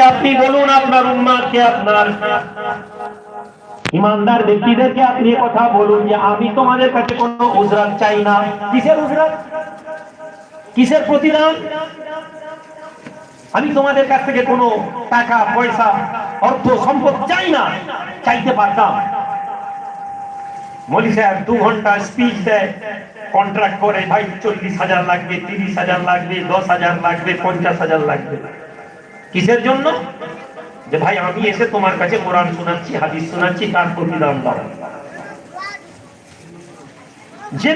আপনি বলুন আপনার ইমানদার ব্যক্তিদেরকে আপনি কথা বলুন যে, আমি তোমাদের কাছে কোনো উজরাত চাই না। কিসের উজরাত? কিসের প্রতিদান? আমি তোমাদের কাছ থেকে কোনো টাকা, পয়সা, অর্থ, সম্পদ চাই না, চাইতে পারতাম। মলি সাহেব দু ঘণ্টা স্পিচ দেয় কন্ট্রাক্ট করে, ভাই, চল্লিশ হাজার লাগবে, তিরিশ হাজার লাগবে, দশ হাজার লাগবে, পঞ্চাশ হাজার লাগবে। কিসের জন্য? যে, ভাই, আমি এসে তোমার কাছে কোরআন শোনাচ্ছি, হাদিস শোনাচ্ছি, তার প্রতিদান দাও। যে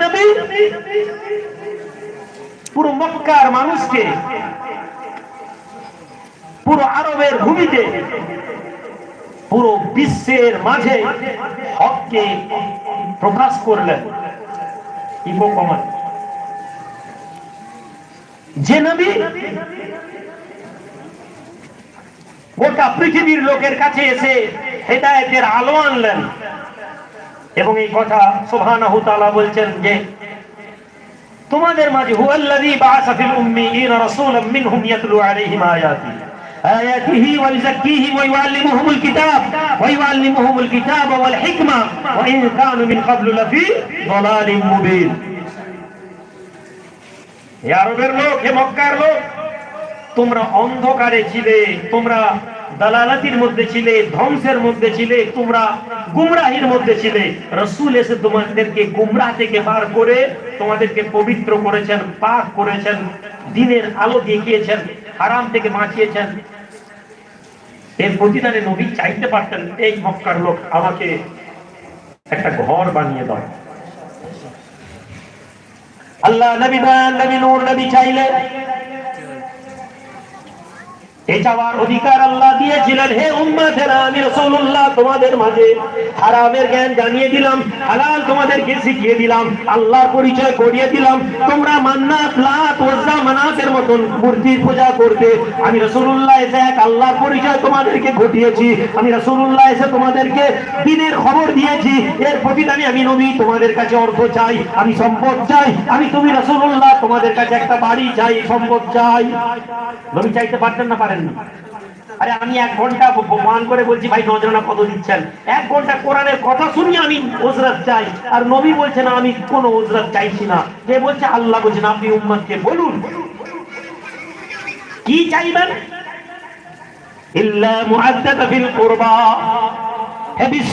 পুরো মক্কার মানুষকে পুরো আরবের ভূমিতে, পুরো বিশ্বের মাঝে হককে প্রকাশ করলেন ইকো যে নবী গোটা পৃথিবীর লোকের কাছে এসে হেদায়েতের আলো আনলেন এবং এই কথা তাআলা বলছেন যে, তোমাদের মাঝে হুয়াল্লাযী বাআসা ফিল উম্মিয়িনা রাসূলাম মিনহুম ইয়াতলু আলাইহিম আয়াতি। آياته ويزكيهم ويعلمهم الكتاب ويعلمهم الكتاب والحكمة وإن كانوا من قبل لفي ضلال مبين হে আরবের লোক হে মক্কার লোক তোমরা অন্ধকারে ছিলে তোমরা দালালাতির মধ্যে ছিলে ধ্বংসের মধ্যে ছিলে তোমরা গুমরাহির মধ্যে ছিলে রসুল এসে তোমাদেরকে গুমরাহ থেকে বার করে তোমাদেরকে পবিত্র করেছেন পাক করেছেন দিনের আলো দেখিয়েছেন হারাম থেকে বাঁচিয়েছেন এর প্রতিদানে নবী চাইতে পারতেন এই মক্কার লোক আমাকে একটা ঘর বানিয়ে আল্লাহ নবী নবী নূর, নবী চাইলে। এ চাওয়ার অধিকার আল্লাহ দিয়েছিলেন। হে উম্মাতেরা আমি তোমাদের মাঝে হারামের জ্ঞান জানিয়ে দিলাম, হালাল তোমাদেরকে শিখিয়ে দিলাম, আল্লাহর পরিচয় করিয়ে দিলাম। তোমরা ওজ্জা মানাতের মতন মূর্তির পূজা করতে আমি রাসূলুল্লাহ এসে এক আল্লাহর পরিচয় তোমাদেরকে ঘটিয়েছি। আমি রাসূলুল্লাহ এসে তোমাদেরকে দিনের খবর দিয়েছি। এর প্রতিদানে আমি নবী তোমাদের কাছে অর্থ চাই, আমি সম্পদ চাই। আমি তুমি রাসূলুল্লাহ তোমাদের কাছে একটা বাড়ি চাই, সম্পদ চাই। নবী চাইতে পারতেন না, পারেন না। আরে আমি এক ঘণ্টা মান করে বলছি, ভাই, নজরানা কত দিচ্ছেন? এক ঘণ্টা কোরআনের কথা শুনি আমি ওজরাত চাই। আর নবী বলছে, না, আমি কোনো ওজরাত চাইছি না। কে বলছে, আল্লাহ বলছেন, আপনি উম্মতকে বলুন। কি চাইবেন? ইল্লা মুআদ্দাতা ফিল কুরবা। হে বিশ্ব